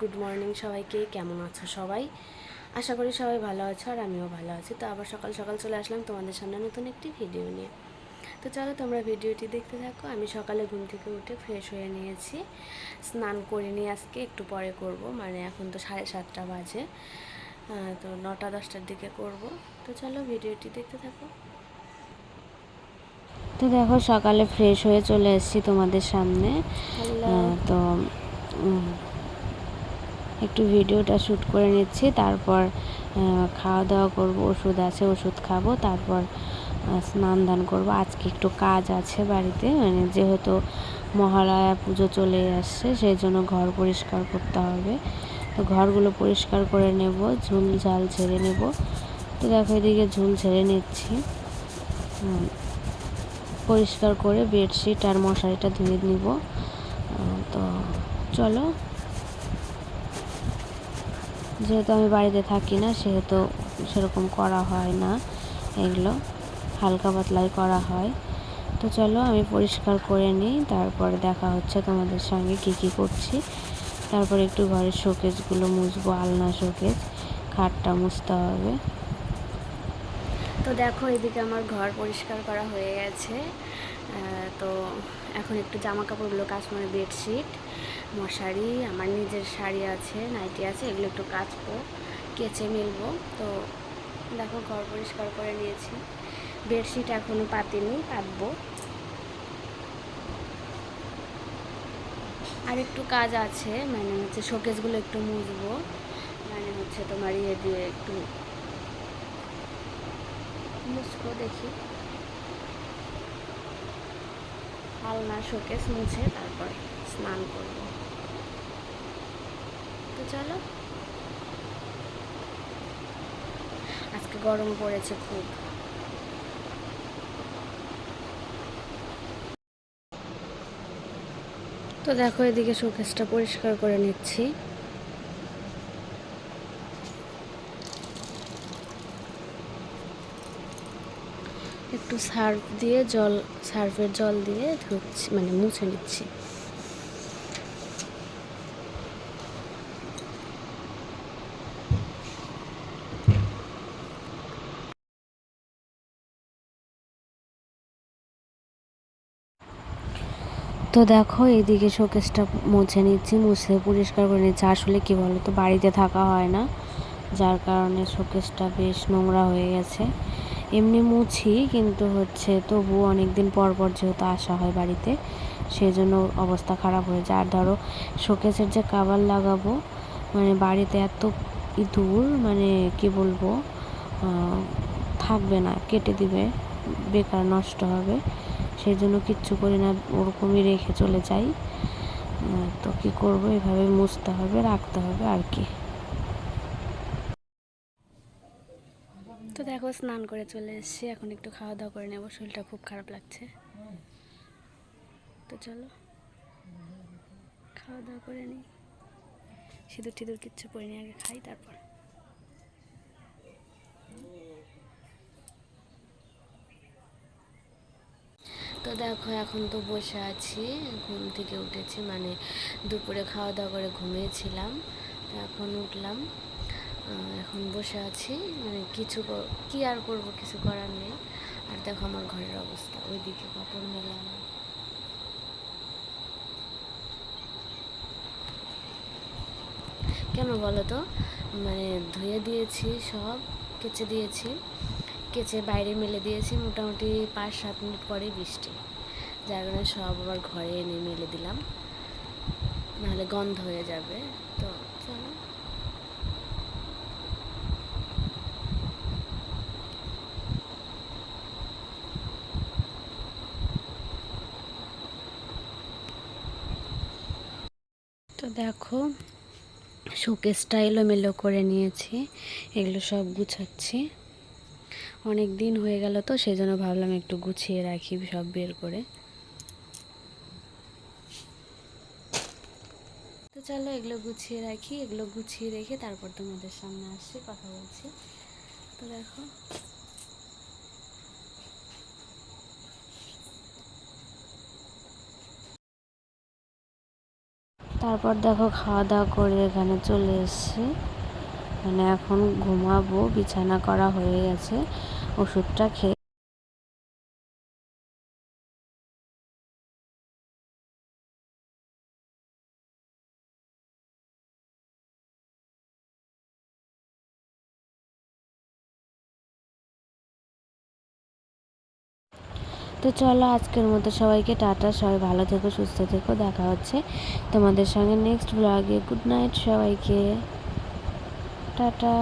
Good morning সবাইকে কেমন আছো সবাই? আশা করি সবাই ভালো আছো আর আমিও ভালো আছি। তো আবার সকাল সকাল চলে আসলাম তোমাদের সামনে নতুন একটি ভিডিও নিয়ে। তো চলো তোমরা ভিডিওটি দেখতে থাকো। আমি সকালে ঘুম থেকে উঠে ফ্রেশ হয়ে নিয়েছি। স্নান করে নিয়ে আজকে একটু পরে করব মানে এখন তো সাড়ে সাতটা বাজে। তো নটা দশটার দিকে করব। তো চলো ভিডিওটি দেখতে থাকো। তো দেখো সকালে ফ্রেশ হয়ে চলে এসেছি তোমাদের সামনে। তো একটু ভিডিওটা শ্যুট করে নিচ্ছি, তারপর খাওয়া দাওয়া করব, ওষুধ আছে, ওষুধ খাব, তারপর স্নান দান করব। আজকে একটু কাজ আছে বাড়িতে মানে যেহেতু মহালয়া পুজো চলে আসছে, সেই জন্য ঘর পরিষ্কার করতে হবে। তো ঘরগুলো পরিষ্কার করে নেব, ঝুল ঝাল ছেড়ে নেব। তো দেখো এদিকে ঝুল ছেড়ে নিচ্ছি। পরিষ্কার করে বেডশিট আর মশারিটা ধুয়ে নিব। তো চলো যেহেতু আমি বাড়িতে থাকি না, সেহেতু সেরকম করা হয় না। এগুলো হালকা পাতলাই করা হয়। তো চলো আমি পরিষ্কার করে নিই, তারপরে দেখা হচ্ছে তোমাদের সঙ্গে কী কী করছি। তারপরে একটু ঘরের শোকেসগুলো মুছবো, আলনা শোকেস খাটটা মুছতে হবে। তো দেখো, এদিকে আমার ঘর পরিষ্কার করা হয়ে গেছে। তো এখন একটু জামা কাপড়গুলো কাচবো বেডশিট, মশারি, আমার নিজের শাড়ি আছে, নাইটি আছে, এগুলো একটু কাচবো, কেচে মেলবো। তো দেখো ঘর পরিষ্কার করে নিয়েছি। বেডশিট এখনও পাতিনি, পাতবো। আর একটু কাজ আছে মানে হচ্ছে শোকেসগুলো একটু মুছবো মানে হচ্ছে তোমার ইয়ে দিয়ে একটু মুছবো দেখি। আলনা শোকেস মুছে তারপর স্নান করব। তো চলো। আজকে গরম পড়েছে খুব। তো দেখো এদিকে শোকেসটা পরিষ্কার করে নিচ্ছি। একটু সার্ফ দিয়ে জল, সার্ফের জল দিয়ে ধুচ্ছি মানে মুছে নিচ্ছি। তো দেখো, এইদিকে শোকেসটা মুছে নিচ্ছি, মুছে পরিষ্কার করে নিচ্ছি। আসলে কি বলো তো বাড়িতে থাকা হয় না, যার কারণে শোকেসটা বেশ নোংরা হয়ে গেছে। এমনি মুছি, কিন্তু হচ্ছে তবুও অনেক দিন পর পর যেহেতু আসা হয় বাড়িতে সেই জন্য অবস্থা খারাপ হয়ে যায়। আর ধরো, শোকেসের যে কাভার লাগাবো মানে বাড়িতে এত ইঁদুর মানে কি বলব থাকবে না, কেটে দিবে, বেকার নষ্ট হবে সেই জন্য কিচ্ছু করি না, ওরকমই রেখে চলে যাই। তো কি করব? এভাবে মুছতে হবে, রাখতে হবে, আর কি তো দেখো স্নান করে চলে এসেছি, এখন একটু খাওয়া দাওয়া করে নেব, শরীরটা খুব খারাপ লাগছে। তো চলো খাওয়া দাওয়া করে নিই। সিঁদুর টিঁদুর কিচ্ছু পরিনি আগে খাই, তারপর। তো দেখো, এখন তো বসে আছি, ঘুম থেকে উঠেছি মানে দুপুরে খাওয়া দাওয়া করে ঘুমিয়েছিলাম, তো এখন উঠলাম। এখন বসে আছি মানে কিছু কি আর করব কিছু করার নেই। আর দেখো আমার ঘরের অবস্থা, ওইদিকে কাপড় মেলা। কেন বলো তো? মানে ধুয়ে দিয়েছি সব, কেচে দিয়েছি। কেচে বাইরে মেলে দিয়েছি, মোটামুটি পাঁচ সাত মিনিট পরেই বৃষ্টি। যার কারণে সব আবার ঘরে এনে মেলে দিলাম। নাহলে গন্ধ হয়ে যাবে, তো চলো তো দেখো, শোকেসটা এলোমেলো করে নিয়েছি, এগুলো সব গুছাচ্ছি। অনেক দিন হয়ে গেল তো সেই জন্য ভাবলাম একটু গুছিয়ে রাখি, সব বের করে। তো চলো এগুলো গুছিয়ে রাখি, এগুলো গুছিয়ে রেখে তারপর তোমাদের সামনে আসছি, কথা বলছি। তো দেখো তারপর দেখো খাওয়া দাওয়া করে এখানে চলে এসেছি। মানে এখন ঘুমাবো, বিছানা করা হয়ে গেছে, ওষুধটা খেয়ে তো চলো আজকের মতো সবাইকে টাটা, সবাই ভালো থেকো, সুস্থ থেকো, দেখা হচ্ছে তোমাদের সঙ্গে নেক্সট ব্লগে গুড নাইট সবাইকে। টাটা।